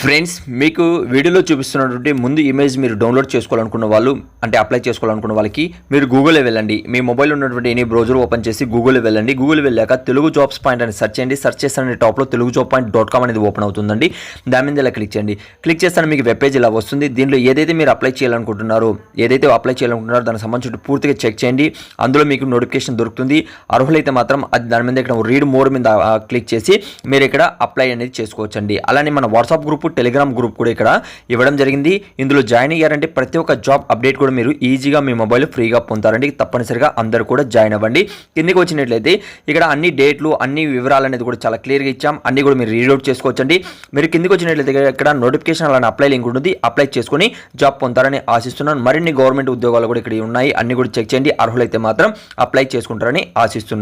Friends మీకు వీడియోలో చూపిస్తున్నటువంటి ముందు ఇమేజ్ మీరు డౌన్లోడ్ చేసుకోవాలనుకున్న వాళ్ళు అంటే అప్లై చేసుకోవాలనుకున్న వాళ్ళకి మీరు గూగుల్లో వెళ్ళండి. మీ మొబైల్ ఉన్నటువంటి ఎనీ బ్రౌజర్ ఓపెన్ చేసి గూగుల్లో వెళ్ళండి. గూగుల్ వెళ్ళాక తెలుగు జాబ్స్ పాయింట్ అని సెర్చ్ చేయండి. సెర్చ్ చేస్తానని టాప్లో Telugu job point dot com అనేది ఓపెన్ అవుతుందండి. దాని మీద ఇలా క్లిక్ చేయండి. క్లిక్ చేస్తాను మీకు వెబ్ పేజ్ ఇలా వస్తుంది. దీంట్లో ఏదైతే మీరు అప్లై చేయాలనుకుంటున్నారో ఏదైతే అప్లై చేయాలనుకుంటున్నారో దానికి సంబంధించి పూర్తిగా చెక్ చేయండి. అందులో మీకు నోటిఫికేషన్ దొరుకుతుంది. అర్హులైతే మాత్రం అది దాని మీద ఇక్కడ రీడ్ మోర్ మీద క్లిక్ చేసి మీరు ఇక్కడ అప్లై అనేది చేసుకోవచ్చండి. అలానే మన వాట్సాప్ గ్రూప్ టెలిగ్రామ్ గ్రూప్ కూడా ఇక్కడ ఇవ్వడం జరిగింది. ఇందులో జాయిన్ అయ్యారంటే ప్రతి ఒక్క జాబ్ అప్డేట్ కూడా మీరు ఈజీగా మీ మొబైల్ ఫ్రీగా పొందుతారండి. తప్పనిసరిగా అందరూ కూడా జాయిన్ అవ్వండి. కిందికి వచ్చినట్లయితే ఇక్కడ అన్ని డేట్లు అన్ని వివరాలు అనేది కూడా చాలా క్లియర్గా ఇచ్చాం. అన్ని కూడా మీరు రీడౌట్ చేసుకోవచ్చండి. మీరు కిందికి వచ్చినట్లయితే ఇక్కడ నోటిఫికేషన్ అలానే అప్లై లింక్ ఉంటుంది. అప్లై చేసుకొని జాబ్ పొందుతారని ఆశిస్తున్నాను. మరిన్ని గవర్నమెంట్ ఉద్యోగాలు కూడా ఇక్కడ ఉన్నాయి. అన్ని కూడా చెక్ చేయండి. అర్హులైతే మాత్రం అప్లై చేసుకుంటారని ఆశిస్తున్నాను.